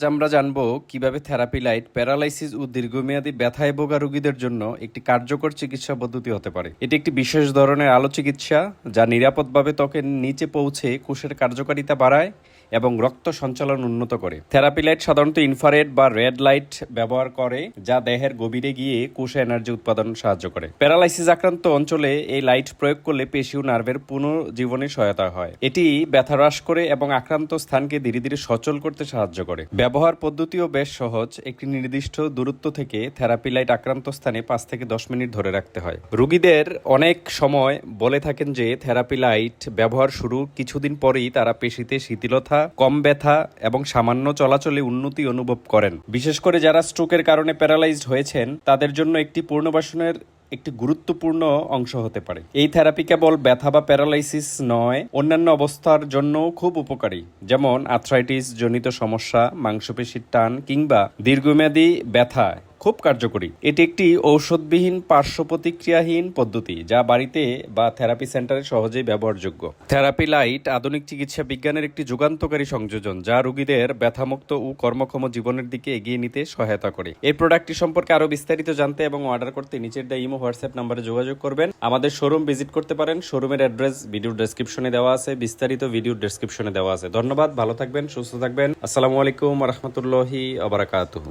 আজ আমরা জানব কীভাবে থেরাপি লাইট প্যারালাইসিস ও দীর্ঘমেয়াদী ব্যথায় ভোগা রোগীদের জন্য একটি কার্যকর চিকিৎসা পদ্ধতি হতে পারে। এটি একটি বিশেষ ধরনের আলো চিকিৎসা যা নিরাপদভাবে ত্বকের নিচে পৌঁছে কোষের কার্যকারিতা বাড়ায় এবং রক্ত সঞ্চালন উন্নত করে। থেরাপি লাইট সাধারণত ইনফ্রারেড বা রেড লাইট ব্যবহার করে, যা দেহের গভীরে গিয়ে কোষে এনার্জি উৎপাদন সাহায্য করে। প্যারালাইসিস আক্রান্ত অঞ্চলে এই লাইট প্রয়োগ করলে পেশি ও নার্ভের পুনর্জীবনে সহায়তা হয়। এটি ব্যথা হ্রাস করে এবং আক্রান্ত স্থানকে ধীরে ধীরে সচল করতে সাহায্য করে। ব্যবহার পদ্ধতিও বেশ সহজ। একটি নির্দিষ্ট দূরত্ব থেকে থেরাপি লাইট আক্রান্ত স্থানে পাঁচ থেকে দশ মিনিট ধরে রাখতে হয়। রুগীদের অনেক সময় বলে থাকেন যে থেরাপি লাইট ব্যবহার শুরু কিছুদিন পরেই তারা পেশিতে শিথিলতা, কম ব্যথা এবং সামান্য চলাচলে উন্নতি অনুভব করেন। বিশেষ করে যারা স্ট্রোকের কারণে প্যারালাইজড হয়েছেন, তাদের জন্য একটি পুনর্বাসনের একটি গুরুত্বপূর্ণ অংশ হতে পারে। এই থেরাপি কেবল ব্যথা বা প্যারালাইসিস নয়, অন্যান্য অবস্থার জন্য খুব উপকারী, যেমন আর্থ্রাইটিস, জনিত সমস্যা, মাংসপেশির টান কিংবা দীর্ঘমেয়াদী ব্যথা। খুব কার্যকরী। এটি একটি ঔষধবিহীন পার্শ্ব প্রতিক্রিয়াহীন পদ্ধতি, যা বাড়িতে বা থেরাপি সেন্টারে সহজেই ব্যবহারযোগ্য। থেরাপি লাইট আধুনিক চিকিৎসা বিজ্ঞানের একটি যুগান্তকারী সংযোজন, যা রোগীদের ব্যথামুক্ত ও কর্মক্ষম জীবনের দিকে এগিয়ে নিতে সহায়তা করে। এই প্রোডাক্টটি সম্পর্কে আরও বিস্তারিত জানতে এবং অর্ডার করতে নিচের দা ইমো হোয়াটসঅ্যাপ নাম্বারে যোগাযোগ করবেন। আমাদের শোরুম ভিজিট করতে পারেন। শোরুমের অ্যাড্রেস ভিডিও ডেসক্রিপশনে দেওয়া আছে, বিস্তারিত ভিডিও ডেসক্রিপশনে দেওয়া আছে। ধন্যবাদ, ভালো থাকবেন, সুস্থ থাকবেন। আসসালামু আলাইকুম রহমতুল্লাহি আবরাকাতুহু